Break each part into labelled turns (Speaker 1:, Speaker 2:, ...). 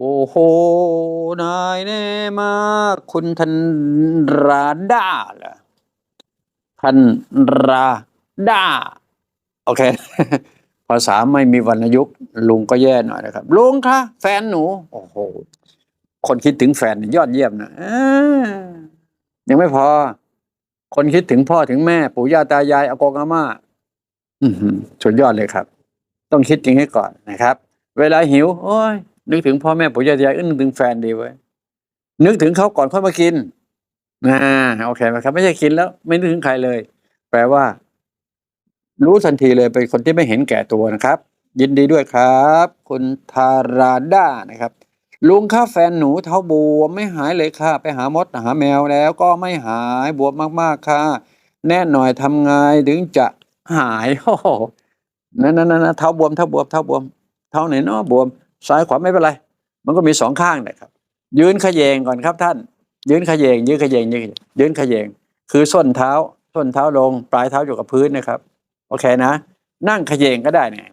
Speaker 1: โอ้โห นายแน่มากคุณธันราดาเหรอธันราดาโอเค ภาษาไม่มีวรรณยุกต์ลุงก็แย่หน่อยนะครับ ลุงคะแฟนหนู โอ้โห คนคิดถึงแฟนยอดเยี่ยมนะยังไม่พอ คนคิดถึงพ่อถึงแม่ ปู่ย่าตายายอากงอาม่าอือสุดยอดเลยครับ ต้องคิดจริงให้ก่อนนะครับ เวลาหิว โอ้ย นึกถึงพ่อแม่ปู่ย่าตายายเอ้ยนึกถึงแฟนดีเว้นึกถึงเขาก่อนค่อยมากินอ่าโอเคไหมครับ ไม่ใช่กินแล้ว ไม่นึกถึงใครเลย แปลว่า รู้ทันทีเลยเป็นคนที่ไม่เห็นแก่ตัวนะครับ ยินดีด้วยครับ คุณทาราด้านะครับ ลุงค่าแฟนหนูเท้าบวมไม่หายเลยค่ะ ไปหามดหาแมวแล้วก็ไม่หายบวมมากๆค่ะ แน่หน่อยทำไงถึงจะหายโอ้นั่นนั่นนั่นเท้าบวมเท้าบวมเท้าบวม เท้าไหนเนาะบวม ซ้ายขวาไม่เป็นไร มันก็มีสองข้างนะครับ ยืนเขยงก่อนครับท่าน ยืนเขยงยืนเขยง ยืนขยงยืนเขยง คือส้นเท้า ส้นเท้าลง ปลายเท้าอยู่กับพื้นนะครับ โอเคนะ นั่งเขยงก็ได้เนี่ย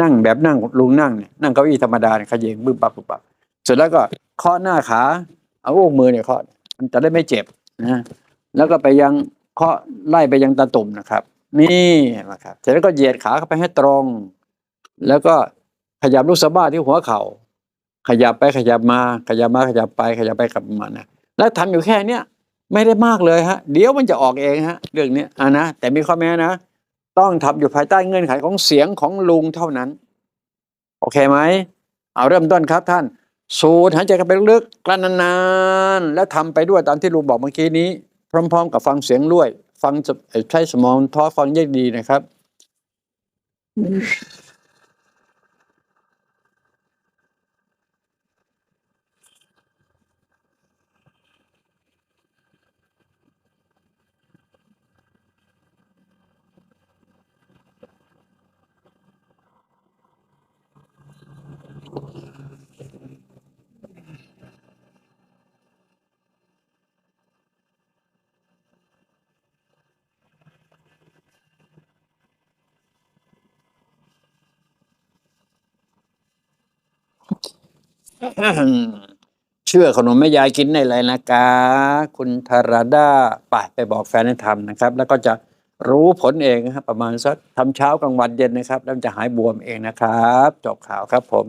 Speaker 1: นั่งแบบนั่งลุงนั่งเนี่ยนั่งเก้าอี้ธรรมดาเนี่ยเขยงบึ้มปับบึ้มปับเสร็จแล้วก็เคาะหน้าขาเอาอุ้งมือเนี่ยเคาะมันจะได้ไม่เจ็บนะแล้วก็ไปยังเคาะไล่ไปยังตาตุ่มนะครับ นี่นะครับเสร็จแล้วก็เหยียดขาเข้าไปให้ตรง แล้วก็ ขยับลูกสะบ้าที่หัวเข่าขยับไปขยับมาขยับมาขยับไปขยับไปกลับมานะแล้วทำอยู่แค่เนี้ยไม่ได้มากเลยฮะ เดี๋ยวมันจะออกเองฮะ เรื่องนี้อ่านะแต่มีข้อแม้นะ ต้องทำอยู่ภายใต้เงื่อนไขของเสียงของลุงเท่านั้น โอเคไหมเอาเริ่มต้นครับท่าน สูดหายใจกันไปลึกๆกลั้นนานๆ แล้วทำไปด้วยตามที่ลุงบอกเมื่อกี้นี้ พร้อม ๆ กับฟังเสียงด้วย ฟังใช้สมองท้อฟังแยกดีนะครับ เชื่อขนมแม่ยายกินได้เลยนะกาคุณธาราดาไปไปบอกแฟนให้ทำนะครับ แล้วก็จะรู้ผลเองนะครับ ประมาณสักทำเช้ากลางวันเย็นนะครับ แล้วจะหายบวมเองนะครับ จบข่าวครับผม